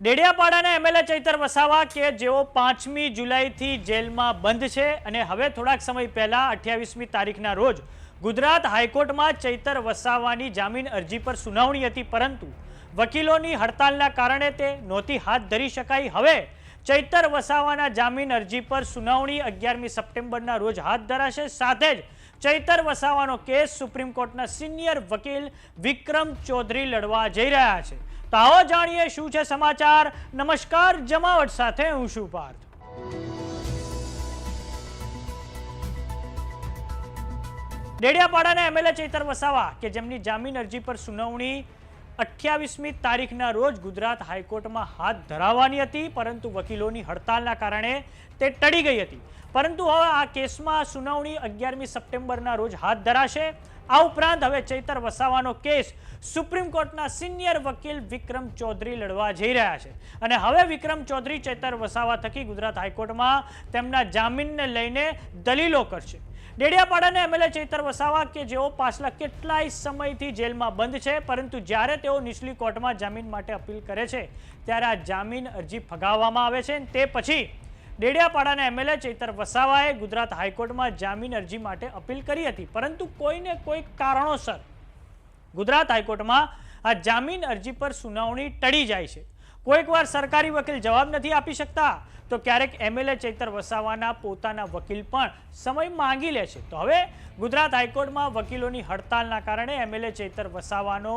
ડેડિયાપાડાના MLA Chaitar Vasava કે જેઓ પાંચમી જુલાઈથી જેલમાં બંધ છે અને હવે થોડાક સમય પહેલા અઠ્યાવીસમી તારીખના રોજ ગુજરાત હાઈકોર્ટમાં ચૈતર વસાવાની જામીન અરજી પર સુનાવણી હતી પરંતુ વકીલોની હડતાલના કારણે તે નહોતી હાથ ધરી શકાઈ. હવે ચૈતર વસાવાના જામીન અરજી પર સુનાવણી અગિયારમી સપ્ટેમ્બરના રોજ હાથ ધરાશે. સાથે જ ચૈતર વસાવાનો કેસ સુપ્રીમ કોર્ટના સિનિયર વકીલ વિક્રમ ચૌધરી લડવા જઈ રહ્યા છે. તો જાણીએ શું છે સમાચાર? નમસ્કાર, જમાવટ સાથે હું છું પાર્થ. ડેડિયાપાડાના એમએલએ ચેતર વસાવા કે જેમની જામીન અરજી પર સુનાવણી અઠ્યાવીસમી તારીખના રોજ ગુજરાત હાઈકોર્ટમાં હાથ ધરાવવાની હતી, પરંતુ વકીલોની હડતાલના કારણે તે ટળી ગઈ હતી. પરંતુ હવે આ કેસમાં સુનાવણી અગિયારમી સપ્ટેમ્બરના રોજ હાથ ધરાશે. આ ઉપરાંત હવે ચૈતર વસાવાનો કેસ સુપ્રીમ કોર્ટના સિનિયર વકીલ વિક્રમ ચૌધરી લડવા જઈ રહ્યા છે. અને હવે વિક્રમ ચૌધરી ચૈતર વસાવા થકી ગુજરાત હાઈકોર્ટમાં તેમના જામીનને લઈને દલીલો કરશે. ડેડિયાપાડાના એમએલએ ચૈતર વસાવા કે જેઓ પાછલા કેટલાય સમયથી જેલમાં બંધ છે, પરંતુ જ્યારે તેઓ નીચલી કોર્ટમાં જામીન માટે અપીલ કરે છે, ત્યારે આ જામીન અરજી ફગાવવામાં આવે છે તે પછી ડેડિયાપાડાના એમએલએ ચૈતર વસાવાએ ગુજરાત હાઈકોર્ટમાં જામીન અરજી માટે અપીલ કરી હતી, પરંતુ કોઈને કોઈ કારણોસર ગુજરાત હાઈકોર્ટમાં આ જામીન અરજી પર સુનાવણી ટળી જાય છે. કોઈક વાર સરકારી વકીલ જવાબ નથી આપી શકતા. તો ક્યારેક એમએલએ ચેતર વસાવાના પોતાના વકીલ પણ સમય માંગી લે છે. તો હવે ગુજરાત હાઈકોર્ટમાં વકીલોની હડતાલના કારણે એમએલએ ચેતર વસાવાનો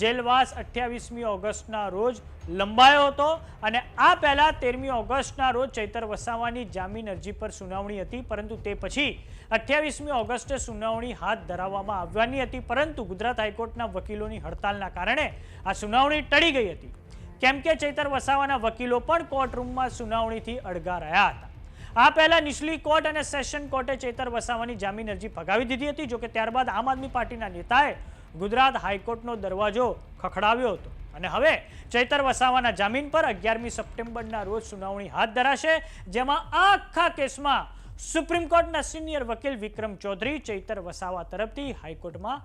જેલવાસ અઠ્યાવીસમી ઓગસ્ટના રોજ લંબાયો હતો અને આ પહેલાં તેરમી ઓગસ્ટના રોજ ચૈતર વસાવાની જામીન અરજી પર સુનાવણી હતી, પરંતુ તે પછી અઠ્યાવીસમી ઓગસ્ટે સુનાવણી હાથ ધરાવવામાં આવવાની હતી, પરંતુ ગુજરાત હાઈકોર્ટના વકીલોની હડતાલના કારણે આ સુનાવણી ટળી ગઈ હતી. કેમ કે ચૈતર વસાવાના વકીલો પણ કોર્ટરૂમમાં સુનાવણીથી અડગા રહ્યા હતા. આ પહેલા નીચલી કોર્ટ અને સેશન કોર્ટે ચૈતર વસાવાની જામીન અરજી ફગાવી દીધી હતી, જોકે ત્યારબાદ આમ આદમી પાર્ટીના નેતાએ ગુજરાત હાઈકોર્ટનો દરવાજો ખખડાવ્યો હતો. અને હવે ચૈતર વસાવાના જામીન પર અગિયારમી સપ્ટેમ્બરના રોજ સુનાવણી હાથ ધરાશે, જેમાં આખા કેસમાં સુપ્રીમ કોર્ટના સિનિયર વકીલ વિક્રમ ચૌધરી ચૈતર વસાવા તરફથી હાઈકોર્ટમાં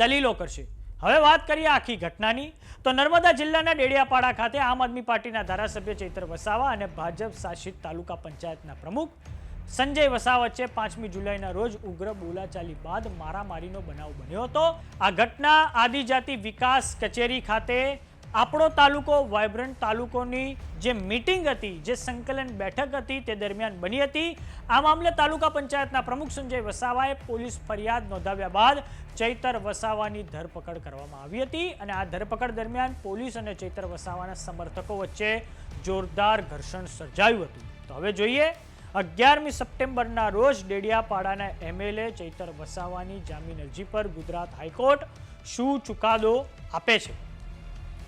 દલીલો કરશે. હવે વાત કરીએ આખી ઘટનાની. તો નર્મદા જિલ્લાના ડેડિયાપાડા ખાતે આમ આદમી પાર્ટીના ધારાસભ્ય ચૈત્ર વસાવા અને ભાજપ શાસિત તાલુકા પંચાયતના પ્રમુખ સંજય વસાવા વચ્ચે પાંચમી જુલાઈના રોજ ઉગ્ર બોલાચાલી બાદ મારામારીનો બનાવ બન્યો હતો. આ ઘટના આદિજાતિ વિકાસ કચેરી ખાતે આપણો તાલુકો વાયબ્રન્ટ તાલુકોની જે મીટિંગ હતી, જે સંકલન બેઠક હતી, તે દરમિયાન બની હતી. આ મામલે તાલુકા પંચાયતના પ્રમુખ સંજય વસાવાએ પોલીસ ફરિયાદ નોંધાવ્યા બાદ ચૈતર વસાવાની ધરપકડ કરવામાં આવી હતી અને આ ધરપકડ દરમિયાન પોલીસ અને ચૈતર વસાવાના સમર્થકો વચ્ચે જોરદાર ઘર્ષણ સર્જાયું હતું. તો હવે જોઈએ, અગિયારમી સપ્ટેમ્બરના રોજ ડેડિયાપાડાના એમએલએ ચૈતર વસાવાની જામીન અરજી પર ગુજરાત હાઈકોર્ટ શું ચુકાદો આપે છે?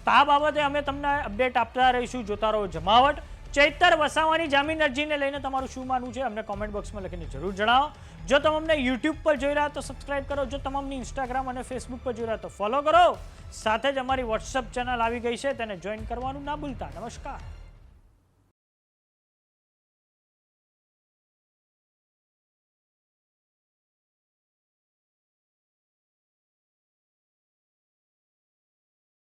તો આ બાબતે અમે તમને અપડેટ આપતા રહીશું. જોતા રહો જમાવટ. ચૈતર વસાવાની જામીન અરજીને લઈને તમારું શું માનવું છે અમને કોમેન્ટ બોક્સમાં લખીને જરૂર જણાવો. જો તમે અમને યુટ્યુબ પર જોઈ રહ્યા તો સબસ્ક્રાઇબ કરો. જો તમામની ઇન્સ્ટાગ્રામ અને ફેસબુક પર જોઈ રહ્યા તો ફોલો કરો. સાથે જ અમારી વોટ્સઅપ ચેનલ આવી ગઈ છે. તેને જોઈન કરવાનું ના ભૂલતા. નમસ્કાર.